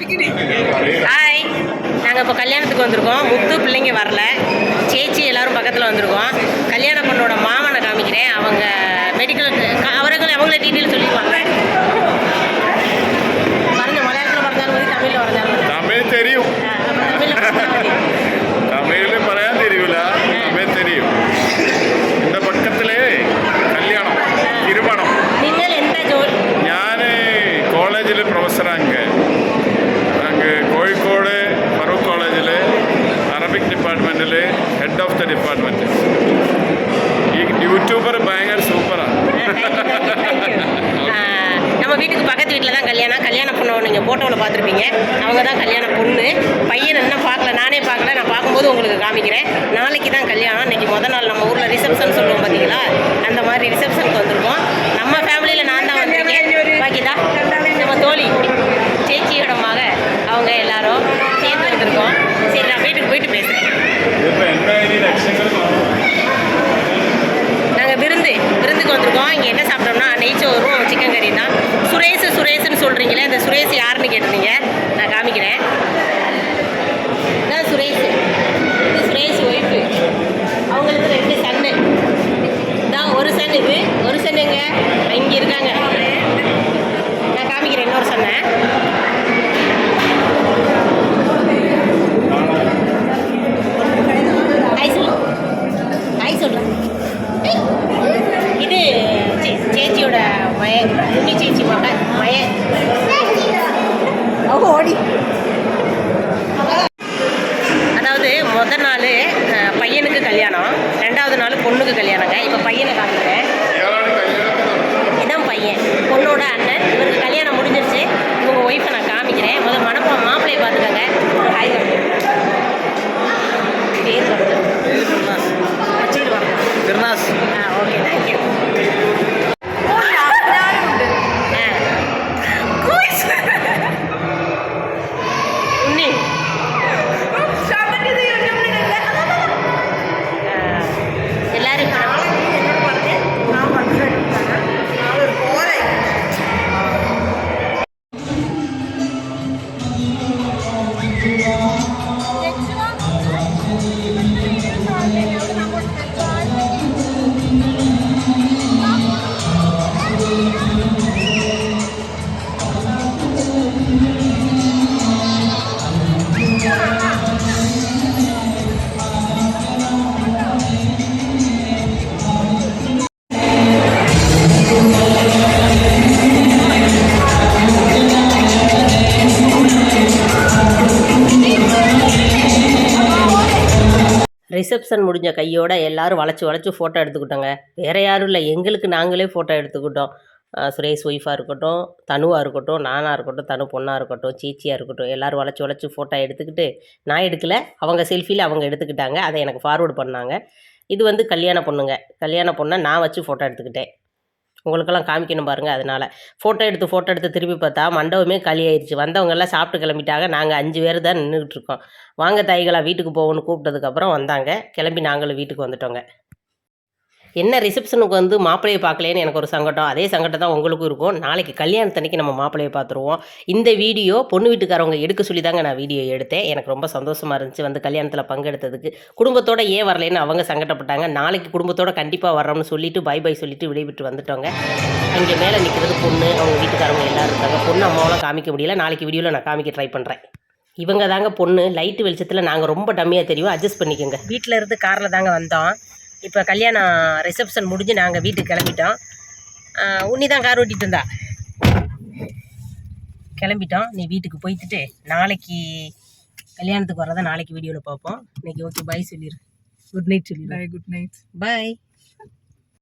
Hi நாங்கள் இப்போ கல்யாணத்துக்கு வந்திருக்கோம். முத்து பிள்ளைங்க வரல. சேச்சி எல்லாரும் பக்கத்தில் வந்திருக்கோம். கல்யாண பொண்ணோட மாமனை காமிக்கிறேன். ഡിപ്പാർട്ട്മെൻറ്റിൽ ഹെഡ് ഓഫ് ദ ഡിപ്പാർട്ട്മെൻറ്റ് ഈ യൂട്യൂബർ ഭയങ്കര സൂപ്പറാണ് ஆ, நம்ம வீட்டுக்கு பக்கத்து வீட்டில் தான் கல்யாணம் கல்யாண பொண்ணை நீங்கள் ஃபோட்டோவில் பார்த்துருப்பீங்க அவங்க தான் கல்யாண பொண்ணு பையன் இன்னும் பார்க்கல நானே பார்க்கல நான் பார்க்கும்போது உங்களுக்கு காமிக்கிறேன் நாளைக்கு தான் கல்யாணம் இன்னைக்கு முத நாள் நம்ம ஊரில் ரிசப்ஷன் சொல்லுவோம் பார்த்தீங்களா அந்த மாதிரி ரிசப்ஷனுக்கு வந்திருக்கோம் நம்ம ஃபேமிலியில் நான் தான் வந்திருக்கேன் பாக்கிதா நம்ம தோழி சேச்சியோட மக அவங்க எல்லாரும் சேர்ந்து வந்திருக்கோம் சரி நான் வீட்டுக்கு போயிட்டு பேசுகிறேன் யாருன்னு கேட்டிருந்தீங்க நான் காமிக்கிறேன் இதான் சுரேஷ் இது சுரேஷ் ஒய்ஃபு அவங்களுக்கு ரெண்டு சன்னு இதான் ஒரு சன் இது ஒரு சன்னுங்க இங்கே இருக்காங்க நான் காமிக்கிறேன் இன்னொரு சன்னை ஹாய் சொல்லு ஹாய் சொல்கிறேன் இது சே- சேச்சியோட மய குட்டி சேச்சி மகன் மய ஓடி அதாவது முத நாள் பையனுக்கு கல்யாணம். ரெண்டாவது நாள் பொண்ணுக்கு கல்யாணங்க. இப்போ பையனை காட்டுறேன் இதான் பையன். பொண்ணோட அண்ணன். ரிசப்ஷன் முடிஞ்ச கையோட எல்லாரும் வளைச்சு வளைச்சு ஃபோட்டோ எடுத்துக்கிட்டோங்க. வேறு யாரும் இல்லை. எங்களுக்கு நாங்களே ஃபோட்டோ எடுத்துக்கிட்டோம். சுரேஷ் ஒய்ஃபாக இருக்கட்டும் தனுவாக இருக்கட்டும் நானாக இருக்கட்டும் தனு பொண்ணாக இருக்கட்டும் சீச்சியாக இருக்கட்டும் எல்லோரும் வளைச்சி வளைச்சி ஃபோட்டோ எடுத்துக்கிட்டு நான் எடுக்கல. அவங்க செல்ஃபியில் அவங்க எடுத்துக்கிட்டாங்க. அதை எனக்கு ஃபார்வேர்டு பண்ணாங்க. இது வந்து கல்யாண பொண்ணுங்க. கல்யாண பொண்ணை நான் வச்சு ஃபோட்டோ எடுத்துக்கிட்டேன். உங்களுக்கெல்லாம் காமிக்கணும் பாருங்கள் அதனால். ஃபோட்டோ எடுத்து ஃபோட்டோ எடுத்து திருப்பி பார்த்தா மண்டபமே களி ஆயிடுச்சு வந்தவங்கெல்லாம் சாப்பிட்டு கிளம்பிட்டாங்க. நாங்கள் அஞ்சு பேர் தான் நின்றுக்கிட்டு இருக்கோம். வாங்க தாய்களா வீட்டுக்கு போகணும்னு கூப்பிட்டதுக்கப்புறம் வந்தாங்க. கிளம்பி நாங்களும் வீட்டுக்கு வந்துட்டோங்க. என்ன ரிசப்ஷனுக்கு வந்து மாப்பிள்ளையை பார்க்கலேன்னு எனக்கு ஒரு சங்கடம். அதே சங்கடம் தான் உங்களுக்கும் இருக்கும். நாளைக்கு கல்யாணத்தன்னைக்கு நம்ம மாப்பிள்ளையை பார்த்துருவோம். இந்த வீடியோ பொண்ணு வீட்டுக்காரவங்க எடுக்க சொல்லி தாங்க நான் வீடியோ எடுத்தேன். எனக்கு ரொம்ப சந்தோஷமாக இருந்துச்சு வந்து கல்யாணத்தில் பங்கெடுத்ததுக்கு. குடும்பத்தோட ஏன் வரலைன்னு அவங்க சங்கடப்பட்டாங்க. நாளைக்கு குடும்பத்தோட கண்டிப்பாக வர்றோம்னு சொல்லிட்டு பை பை சொல்லிட்டு விடைபெற்று வந்துட்டோங்க. அங்கே மேலே நிற்கிறது பொண்ணு அவங்க வீட்டுக்காரவங்க எல்லாரும் இருக்காங்க. பொண்ணு அம்மாவெல்லாம் காமிக்க முடியல. நாளைக்கு வீடியோவில் நான் காமிக்க ட்ரை பண்ணுறேன் இவங்க தாங்க பொண்ணு. லைட்டு வெளிச்சத்தில் நாங்கள் ரொம்ப டம்மியாக தெரியும். அட்ஜஸ்ட் பண்ணிக்கோங்க. வீட்டில் இருந்து காரில் தாங்க வந்தோம். இப்போ கல்யாணம் ரிசப்ஷன் முடிஞ்சு நாங்கள் வீட்டுக்கு கிளம்பிட்டோம். உன்னி தான் கார் ஓட்டிகிட்டு இருந்தா? கிளம்பிட்டோம். நீ வீட்டுக்கு போய்த்துட்டு நாளைக்கு கல்யாணத்துக்கு வரதை நாளைக்கு வீடியோவில் பார்ப்போம். இன்னைக்கு ஓகே பாய் சொல்லிடு குட் நைட் சொல்லிடு Bye, good night. பாய்